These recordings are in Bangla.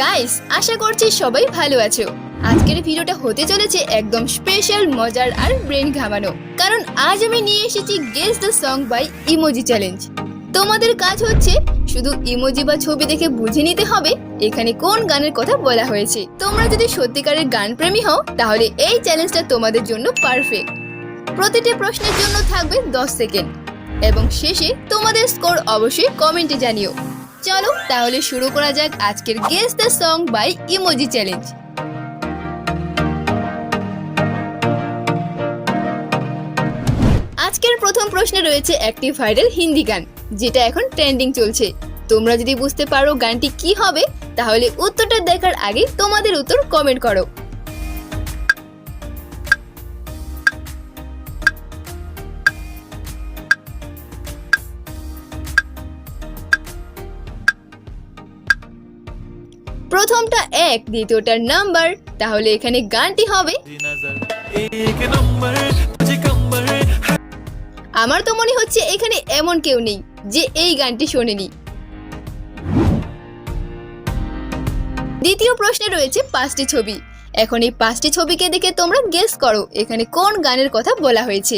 গাইস আশা করছি সবাই ভালো আছো। আজকের ভিডিওটা হতে চলেছে একদম স্পেশাল মজার আর ব্রেন ঘামানো। কারণ আজ আমি নিয়ে এসেছি guess the song by emoji challenge তোমাদের কাজ হচ্ছে শুধু ইমোজি বা ছবি দেখে বুঝে নিতে হবে এখানে কোন গানের কথা বলা হয়েছে। তোমরা যদি সত্যিকারের গান প্রেমী হও, তাহলে এই চ্যালেঞ্জটা তোমাদের জন্য পারফেক্ট প্রতিটি প্রশ্নের জন্য থাকবে দশ সেকেন্ড। এবং শেষে তোমাদের স্কোর অবশ্যই কমেন্টে জানিও। চলো তাহলে শুরু করা যাক আজকের guess the song by emoji challenge আজকের প্রথম প্রশ্নে রয়েছে একটি ভাইরাল হিন্দি গান, যেটা এখন ট্রেন্ডিং চলছে। তোমরা যদি বুঝতে পারো গানটি কি হবে, তাহলে উত্তরটা দেখার আগে তোমাদের উত্তর কমেন্ট করো। প্রথমটা এক, দ্বিতীয়টার নাম্বার। তাহলে এখানে গানটি হবে। আমার তো মনে হচ্ছে এখানে এমন কেউ নেই যে এই গানটি শোনেনি। দ্বিতীয় প্রশ্নে রয়েছে পাঁচটি ছবি। এখন এই পাঁচটি ছবিকে দেখে তোমরা গেস করো এখানে কোন গানের কথা বলা হয়েছে।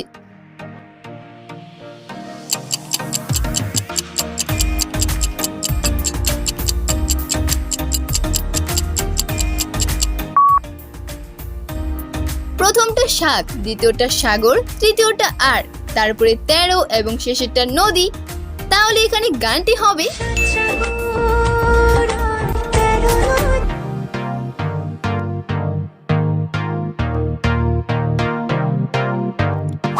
প্রথমটা সাত দ্বিতীয়টা সাগর, তৃতীয়টা আর তারপরে তেরো এবং শেষেরটা নদী। তাহলে এখানে গানটি হবে।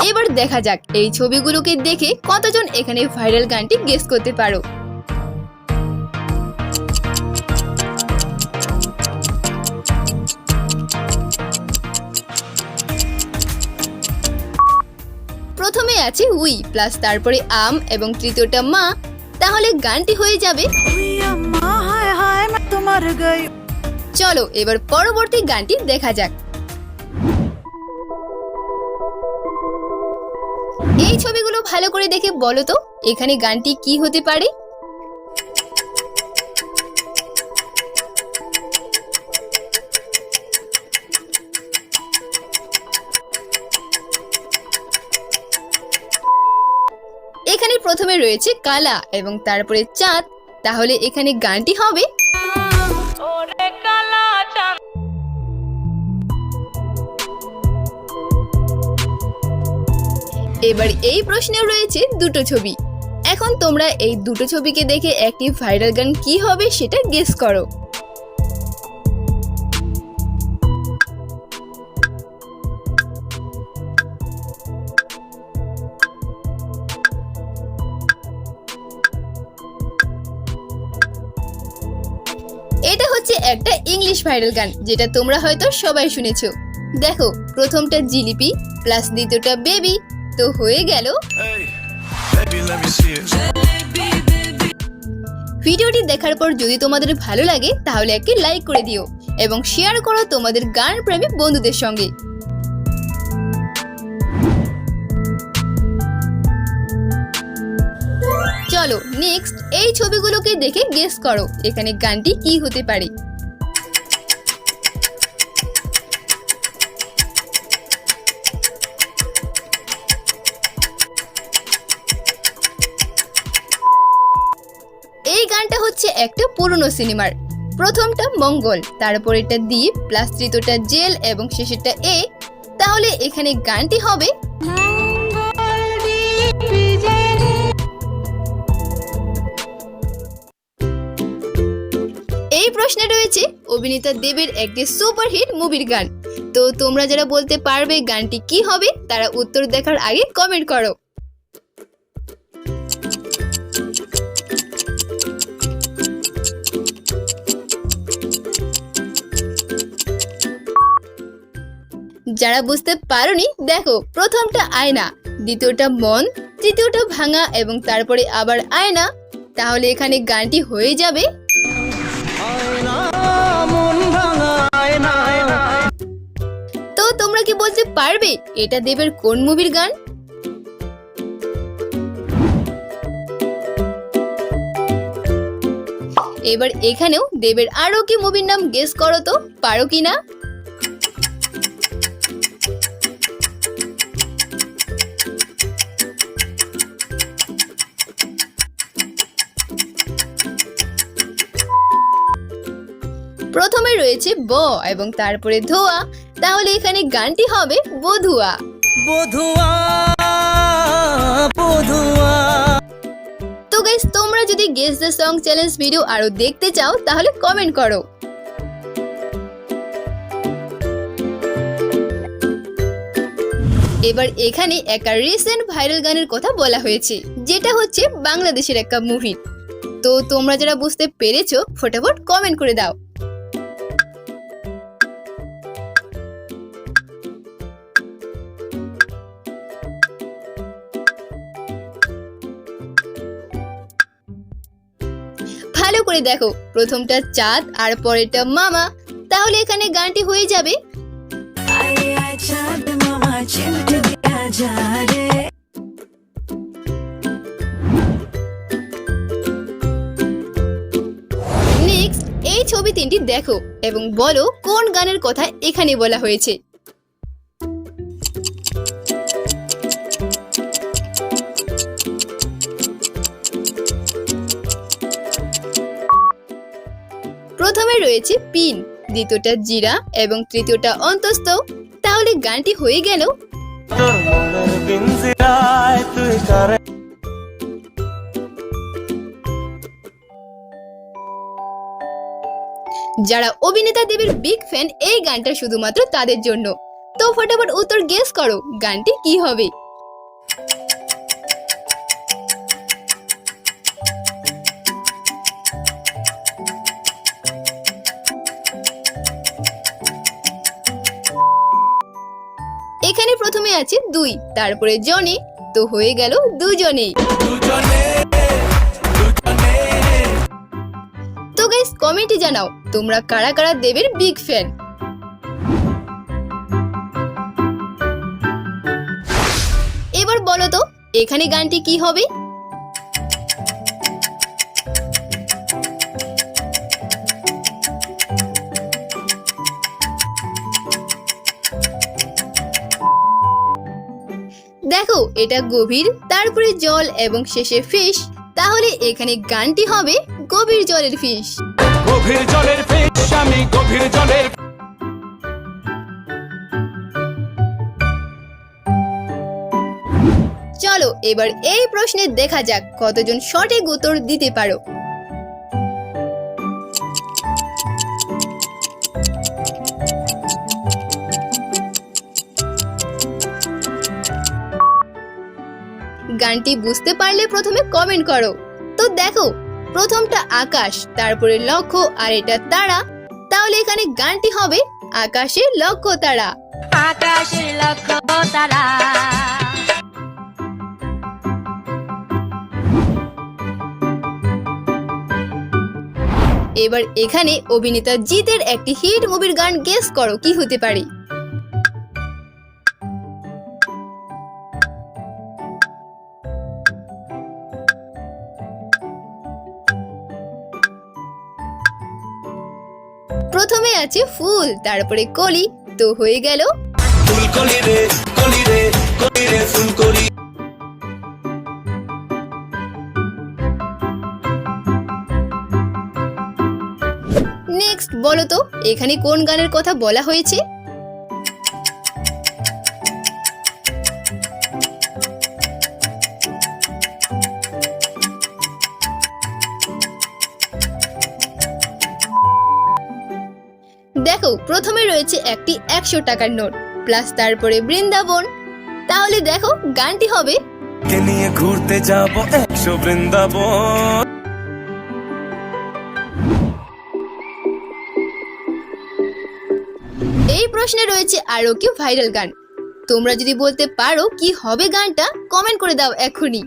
এবার দেখা যাক, এই ছবিগুলোকে দেখে কতজন এখানে ভাইরাল গানটি গেস করতে পারো। আছে উই প্লাস তারপরে আম এবং তৃতীয়টা মা তাহলে গানটি হয়ে যাবে। চলো এবার পরবর্তী গানটি দেখা যাক। এই ছবিগুলো ভালো করে দেখে বলো তো এখানে গানটি কি হতে পারে? প্রথমে রয়েছে কালা এবং তারপরে চাঁদ। তাহলে এখানে গানটি হবে? এবার এই প্রশ্নে রয়েছে দুটো ছবি। এখন তোমরা এই দুটো ছবিকে দেখে একটি ভাইরাল গান কি হবে সেটা গেস করো। একটা ইংলিশ ভাইরাল গান যেটা তোমরা হয়তো সবাই শুনেছো। দেখো প্রথমটা জিলিপি প্লাস দ্বিতীয়টা বেবি তো হয়ে গেল. ভিডিওটি দেখার পর যদি তোমাদের ভালো লাগে তাহলে একটি লাইক করে দিও এবং শেয়ার করো তোমাদের গান প্রেমী বন্ধুদের সঙ্গে। চলো নেক্সট এই ছবিগুলোকে দেখে গেস করো এখানে গানটি কি হতে পারে। হচ্ছে একটা পুরনো সিনেমার। প্রথমটা মঙ্গল তারপরেটা দ্বীপ প্লাস তৃতীয়টা জেল এবং শেষেরটা এ। তাহলে এখানে গানটি হবে। এই প্রশ্নে রয়েছে, অভিনেতা দেবের একটি সুপারহিট মুভির গান। তো তোমরা যারা বলতে পারবে গানটি কি হবে, তারা উত্তর দেখার আগে কমেন্ট করো। যারা বুঝতে পারোনি দেখো প্রথমটা আয়না দ্বিতীয়টা মন তৃতীয়টা ভাঙা এবং তারপরে আবার আয়না। তাহলে এখানে গানটি হয়ে যাবে। তো তোমরা কি বলতে পারবে এটা দেবের কোন মুভির গান? এবার এখানেও দেবের আরও কি মুভির নাম গেস করো তো পারো কি না? প্রথমে রয়েছে ব এবং তারপরে ধোয়া। তাহলে এখানে গানটি হবে বধুয়া। বধুয়া বধুয়া। তো গাইস তোমরা যদি guess the song challenge video আরও দেখতে চাও তাহলে কমেন্ট করো। এবার এখানে একটা রিসেন্ট ভাইরাল গানের কথা বলা হয়েছে যেটা হচ্ছে বাংলাদেশের একটা মুভি তো তোমরা যারা বুঝতে পেরেছ ফটাফট কমেন্ট করে দাও। ভালো করে দেখো। প্রথমটা চাঁদ আর পরেরটা মামা। তাহলে এখানে গানটি হয়ে যাবে। নেক্সট এই ছবি তিনটি দেখো এবং বলো কোন গানের কথা এখানে বলা হয়েছে। রয়েছে পিন। দ্বিতীয়টা জিরা এবং তৃতীয়টা অন্তস্থ। তাহলে গানটি হয়ে গেল। যারা অভিনেতা দেবের বিগ ফ্যান, এই গানটা শুধুমাত্র তাদের জন্য। তো ফটাফট উত্তর গেস করো, গানটি কি হবে? এখানে প্রথমে আছে দুই, তারপরে জনে, তো হয়ে গেল দুজনেই। তো গাইস কমেন্টে জানাও, তোমরা কারা কারা দেবের বিগ ফ্যান এবার বলো তো, এখানে গানটি কি হবে? দেখো এটা গভীর তারপরে জল এবং শেষে ফিশ তাহলে এখানে গানটি হবে গভীর জলের ফিশ গভীর জলের ফিস আমি গভীর জলের চলো এবার এই প্রশ্নে দেখা যাক কতজন সঠিক উত্তর দিতে পারো। গানটি বুঝতে পারলে প্রথমে কমেন্ট করো। তো দেখো প্রথমটা আকাশ তারপরে লক্ষ্য আর এটা তারা। তাহলে এখানে গানটি হবে আকাশে লক্ষ্য তারা। আকাশের লক্ষ্য তারা। এবার এখানে অভিনেতা জিতের একটি হিট মুভির গান গেস করো কি হতে পারে? আছে ফুল, তারপরে কলি, তো হয়ে গেল। নেক্সট বলো তো, এখানে কোন গানের কথা বলা হয়েছে? দেখো প্রথমে রয়েছে একটি একশো টাকার নোট প্লাস তারপরে বৃন্দাবন। তাহলে দেখো গানটি হবে নিয়ে ঘুরতে যাব একশো বৃন্দাবন? এই প্রশ্নে রয়েছে আরও কি ভাইরাল গান। তোমরা যদি বলতে পারো কি হবে গানটা কমেন্ট করে দাও এখনই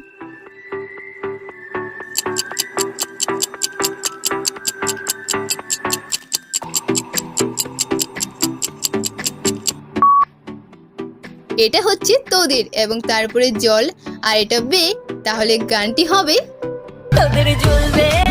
এটা হচ্ছে তোদের এবং তারপরে জল আর এটা বে তাহলে গানটি হবে তোদের জ্বলবে।